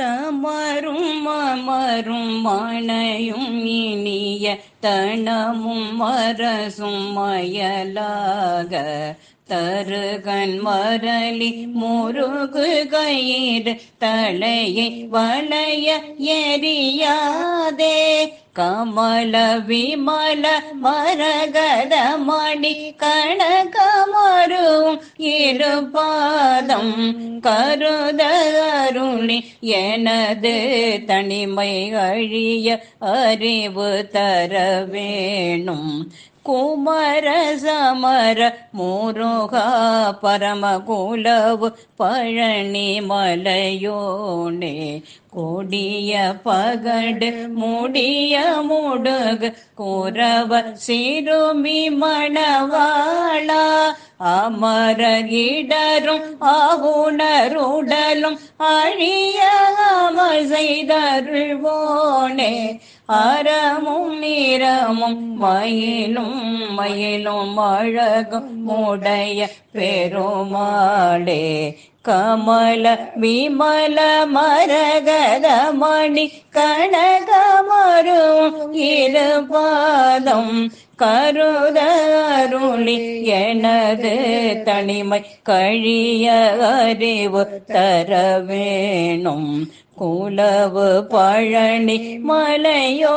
தமரும் மமரும் மனையும் இனிய தனமும் மரசும் மயலாக. தருகன் மரளி முருகு கயிறு தலையை வளைய எரியாதே. கமல விமல மரகத மணி கணகா கணக்கமரும் இருபாதம் கருத அருளி எனது தனிமை அழிய அறிவு தர வேணும். குமர சமர முருகா பரமகுலவு பழனி மலையோனே. கொடிய பகடு முடிய முடுகு குறவ சிறுமி மணவாளா. அமர இடரும் ஆவுணருடலும் அழிய அமல் செய்தருள்வோனே. அறமும் நிறமும் மயிலும் மயிலும் அழகும் உடைய பெருமாளே. கமல விமல மரகத மணி கனகமரும் இருபாதம் கருதருளி எனது தனிமை கழிய அறிவு தர வேணும். குலவு பழனி மலையோ